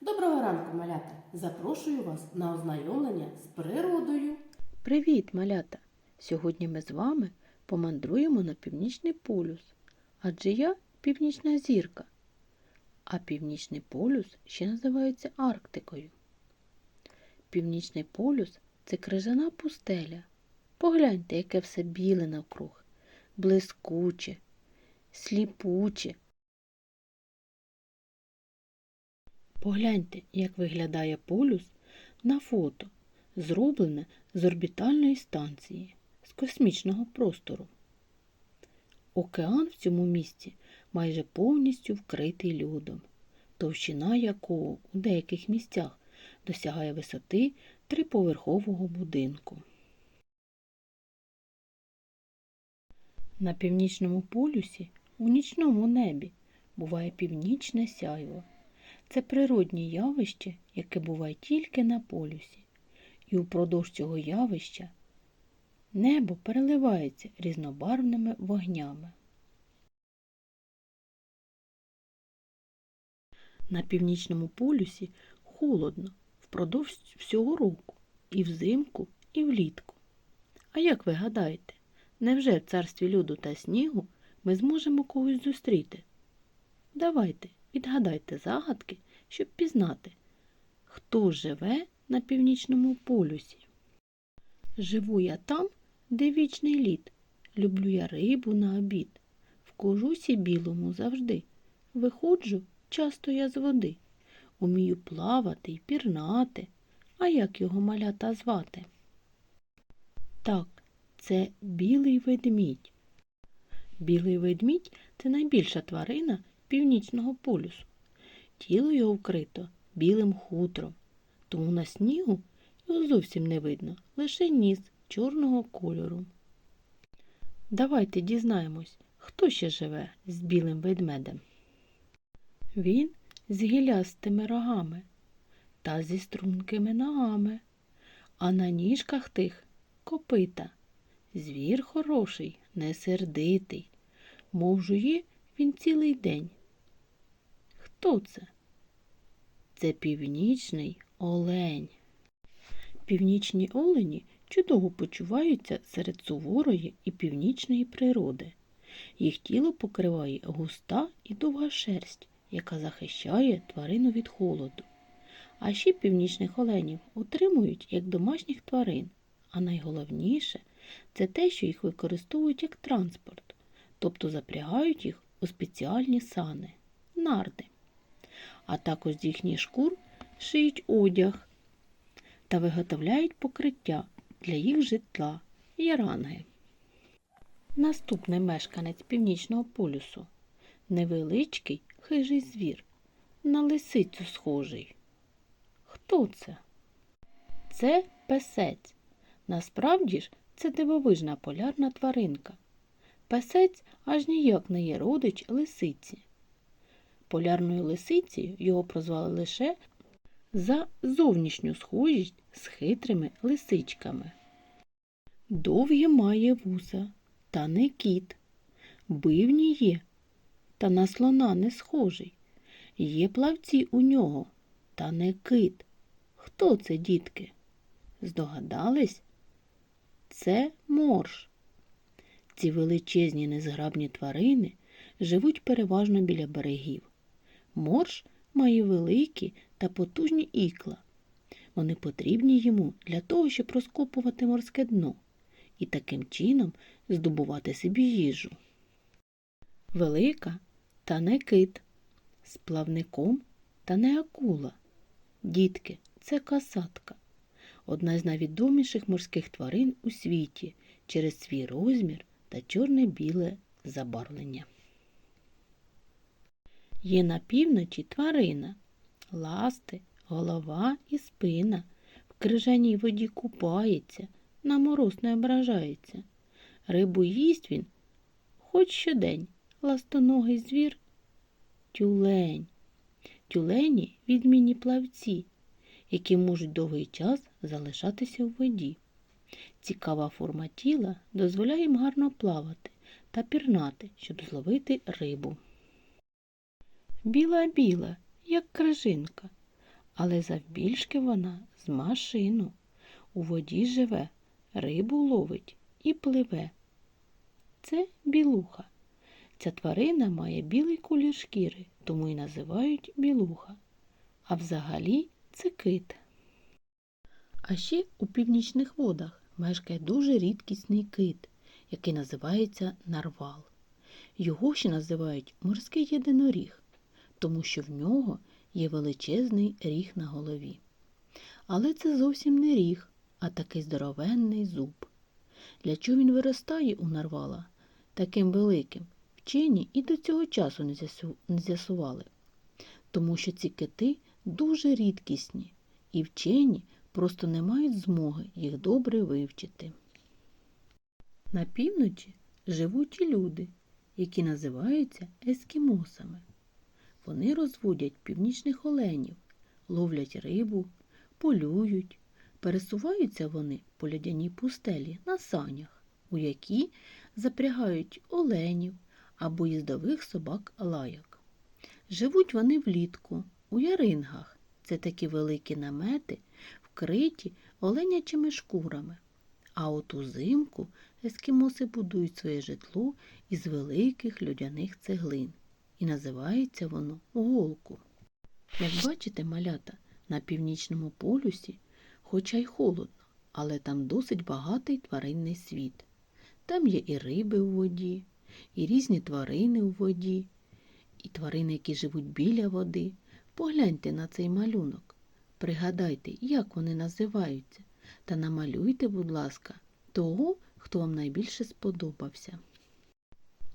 Доброго ранку, малята! Запрошую вас на ознайомлення з природою. Привіт, малята! Сьогодні ми з вами помандруємо на північний полюс, адже я північна зірка, а північний полюс ще називається Арктикою. Північний полюс це крижана пустеля. Погляньте, яке все біле навкруг, блискуче, сліпуче. Погляньте, як виглядає полюс на фото, зроблене з орбітальної станції, з космічного простору. Океан в цьому місці майже повністю вкритий льодом, товщина якого у деяких місцях досягає висоти триповерхового будинку. На північному полюсі у нічному небі буває північне сяйво. Це природнє явище, яке буває тільки на полюсі. І упродовж цього явища небо переливається різнобарвними вогнями. На північному полюсі холодно впродовж всього року, і взимку, і влітку. А як ви гадаєте, невже в царстві льоду та снігу ми зможемо когось зустріти? Давайте, відгадайте загадки, щоб пізнати, хто живе на північному полюсі. Живу я там, де вічний лід. Люблю я рибу на обід. В кожусі білому завжди. Виходжу часто я з води. Умію плавати й пірнати. А як його малята звати? Так, це білий ведмідь. Білий ведмідь це найбільша тварина північного полюсу. Тіло його вкрито білим хутром, тому на снігу його зовсім не видно, лише ніс чорного кольору. Давайте дізнаємось, хто ще живе з білим ведмедем. Він з гілястими рогами та зі стрункими ногами, а на ніжках тих копита. Звір хороший, не сердитий, мов жує він цілий день. Хто це? Це північний олень. Північні олені чудово почуваються серед суворої і північної природи. Їх тіло покриває густа і довга шерсть, яка захищає тварину від холоду. А ще північних оленів утримують як домашніх тварин, а найголовніше це те, що їх використовують як транспорт, тобто запрягають їх у спеціальні сани нарди. А також з їхніх шкур шиють одяг та виготовляють покриття для їх житла яранги. Наступний мешканець північного полюсу невеличкий хижий звір, на лисицю схожий. Хто це? Це песець. Насправді ж це дивовижна полярна тваринка. Песець аж ніяк не є родич лисиці. Полярною лисицею його прозвали лише за зовнішню схожість з хитрими лисичками. Довгі має вуса, та не кіт, бивні є, та на слона не схожий. Є плавці у нього, та не кит. Хто це, дітки? Здогадались? Це морж. Ці величезні незграбні тварини живуть переважно біля берегів. Морж має великі та потужні ікла. Вони потрібні йому для того, щоб розкопувати морське дно і таким чином здобувати собі їжу. Велика та не кит, з плавником та не акула. Дітки, це касатка, одна з найвідоміших морських тварин у світі через свій розмір та чорне-біле забарвлення. Є на півночі тварина, ласти, голова і спина. В крижаній воді купається, на мороз не ображається. Рибу їсть він хоч щодень, ластоногий звір, тюлень. Тюлені відмінні плавці, які можуть довгий час залишатися в воді. Цікава форма тіла дозволяє їм гарно плавати та пірнати, щоб зловити рибу. Біла-біла, як крижинка, але завбільшки вона з машину. У воді живе, рибу ловить і пливе. Це білуха. Ця тварина має білий колір шкіри, тому й називають білуха. А взагалі це кит. А ще у північних водах мешкає дуже рідкісний кит, який називається нарвал. Його ще називають морський єдиноріг, тому що в нього є величезний ріг на голові. Але це зовсім не ріг, а такий здоровенний зуб. Для чого він виростає у нарвала таким великим? Вчені і до цього часу не з'ясували, тому що ці кити дуже рідкісні, і вчені просто не мають змоги їх добре вивчити. На півночі живуть і люди, які називаються ескімосами. Вони розводять північних оленів, ловлять рибу, полюють, пересуваються вони по льодяній пустелі на санях, у які запрягають оленів або їздових собак лаяк. Живуть вони влітку у ярингах. Це такі великі намети, вкриті оленячими шкурами. А от узимку ескімоси будують своє житло із великих льодяних цеглин. І називається воно голку. Як бачите, малята, на північному полюсі, хоча й холодно, але там досить багатий тваринний світ. Там є і риби у воді, і різні тварини у воді, і тварини, які живуть біля води. Погляньте на цей малюнок. Пригадайте, як вони називаються, та намалюйте, будь ласка, того, хто вам найбільше сподобався.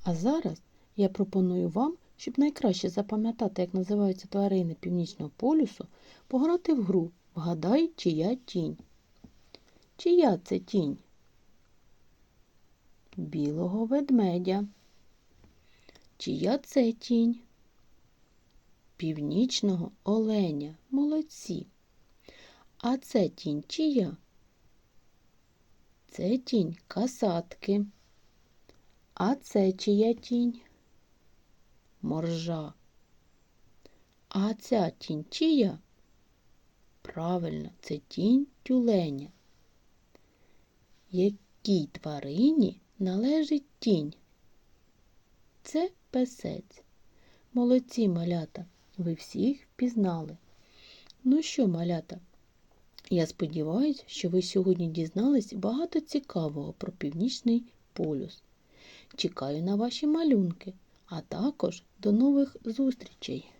А зараз я пропоную вам, щоб найкраще запам'ятати, як називаються тварини Північного полюсу, пограти в гру Вгадай, чия тінь. Чия це тінь? Білого ведмедя. Чия це тінь? Північного оленя. Молодці. А це тінь чия? Це тінь касатки. А це чия тінь? Моржа. А ця тінь чия? Правильно, це тінь тюленя. Якій тварині належить тінь? Це песець. Молодці малята, ви всіх впізнали. Ну що, малята? Я сподіваюся, що ви сьогодні дізнались багато цікавого про північний полюс. Чекаю на ваші малюнки, а також до нових зустрічей!